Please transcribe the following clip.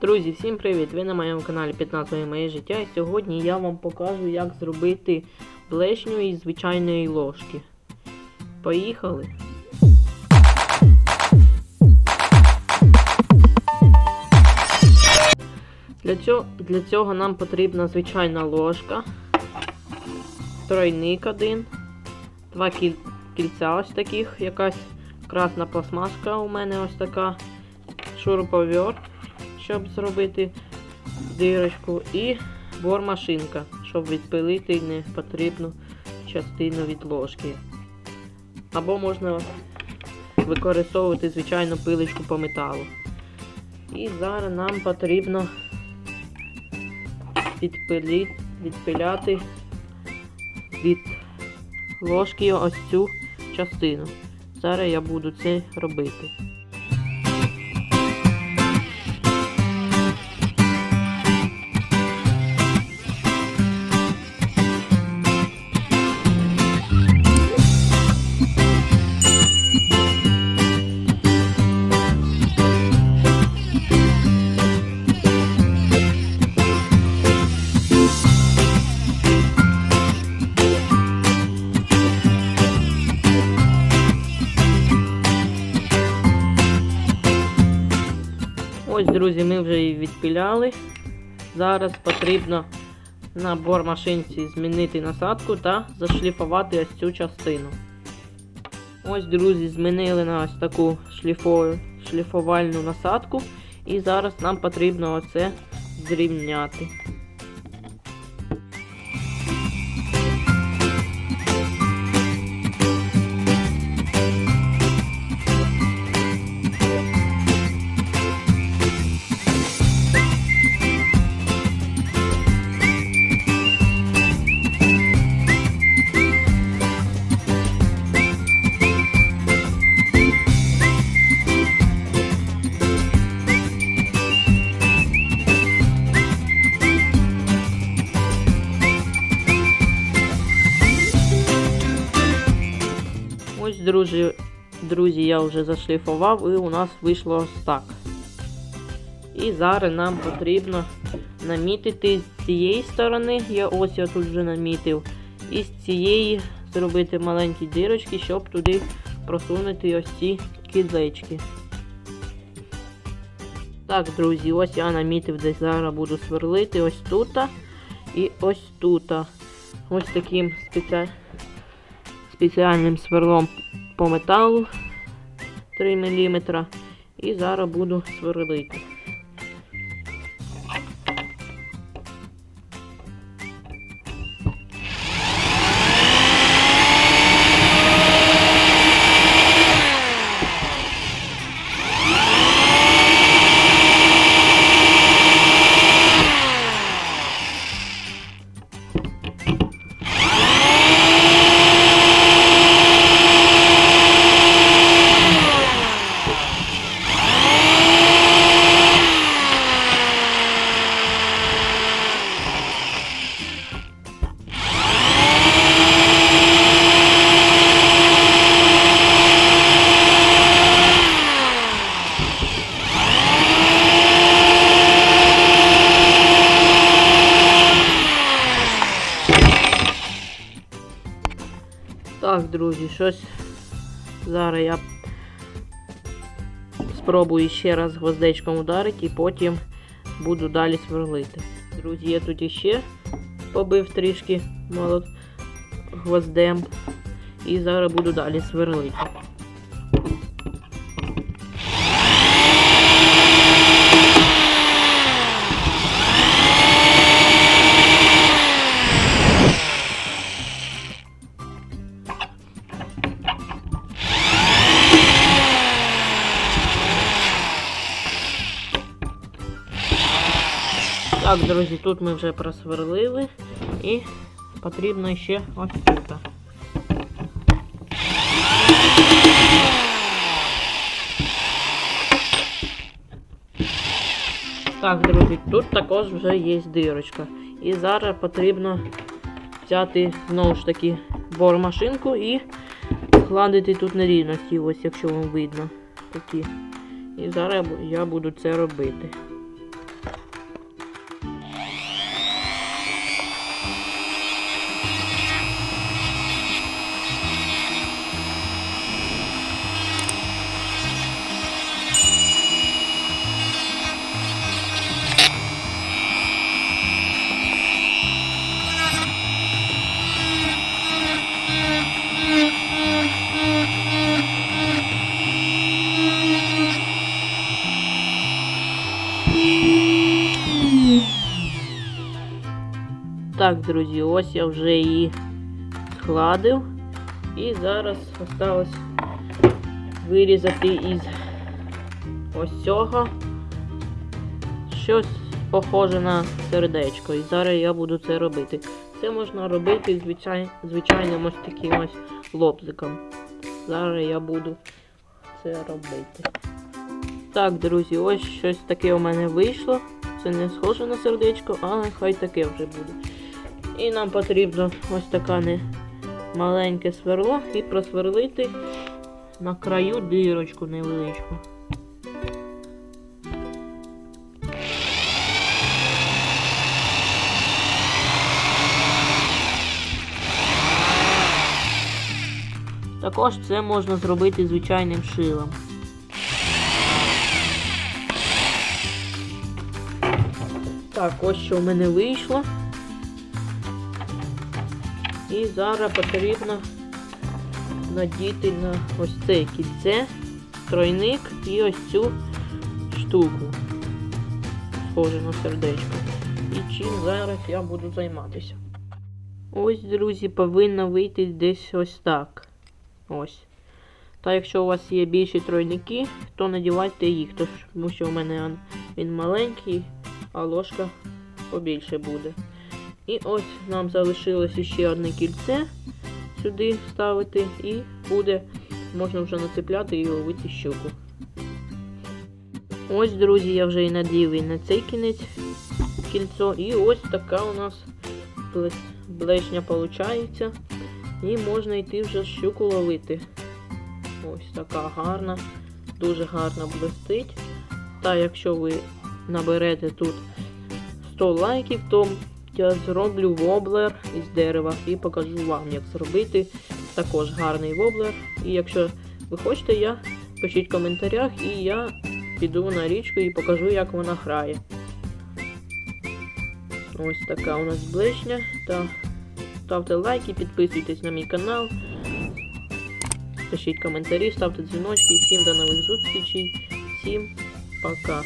Друзі, всім привіт! Ви на моєму каналі 15 моє життя і сьогодні я вам покажу, як зробити блешню із звичайної ложки. Поїхали! Для цього, для цього нам потрібна звичайна ложка, тройник один, два кіль, кільця ось таких, якась красна пластмаска у мене ось така, шуруповерт, щоб зробити дирочку, і бормашинка, щоб відпилити непотрібну частину від ложки. Або можна використовувати звичайну пилочку по металу. І зараз нам потрібно відпилі, відпиляти від ложки ось цю частину. Зараз я буду це робити. Друзі, ми вже її відпиляли. Зараз потрібно на бормашинці змінити насадку та зашліфувати ось цю частину. Ось, друзі, змінили на ось таку шліфову, шліфувальну насадку. І зараз нам потрібно оце зрівняти. Друзі, друзі, я вже зашліфував і у нас вийшло ось так. І зараз нам потрібно намітити з цієї сторони, я ось я тут вже намітив, і з цієї зробити маленькі дірочки, щоб туди просунути ось ці кізечки. Так, друзі, ось я намітив, де зараз буду сверлити ось тут і ось тут. Ось таким спеціальним спеціальним сверлом по металу 3 мм. І зараз буду сверлити. Так, друзі, щось зараз я спробую ще раз гвоздечком ударити і потім буду далі сверлити. Друзі, я тут іще побив трішки молот гвоздем і зараз буду далі сверлити. Так, друзі, тут ми вже просверлили і потрібно ще ось тут. Так, друзі, тут також вже є дирочка. І зараз потрібно взяти знову ж таки бормашинку і складити тут нерівності, ось якщо вам видно. Такі. І зараз я буду це робити. Так, друзі, ось я вже її складив. І зараз осталось вирізати із ось цього щось похоже на сердечко. І зараз я буду це робити. Це можна робити звичай... звичайним ось таким ось лобзиком. Зараз я буду це робити. Так, друзі, ось щось таке у мене вийшло. Це не схоже на сердечко, але хай таке вже буде. І нам потрібно ось таке маленьке сверло і просверлити на краю дирочку невеличку. Також це можна зробити звичайним шилом. Так, ось що в мене вийшло. І зараз потрібно надіти на ось це кільце, тройник і ось цю штуку. Схоже на сердечко. І чим зараз я буду займатися. Ось, друзі, повинно вийти десь ось так. Ось. Та якщо у вас є більші тройники, то надівайте їх, тому що у мене він маленький, а ложка побільше буде. І ось нам залишилось ще одне кільце сюди ставити, і буде, можна вже нацепляти і ловити щуку. Ось, друзі, я вже і надів і на цей кінець кільцо. І ось така у нас блешня виходить. І можна йти вже щуку ловити. Ось така гарна, дуже гарно блистить. Та якщо ви наберете тут 100 лайків, то я зроблю воблер із дерева і покажу вам, як зробити також гарний воблер. І якщо ви хочете, я пишіть в коментарях і я піду на річку і покажу, як вона грає. Ось така у нас блешня. Та ставте лайки, підписуйтесь на мій канал. Пишіть коментарі, ставте дзвіночки. Всім до нових зустрічей. Всім пока.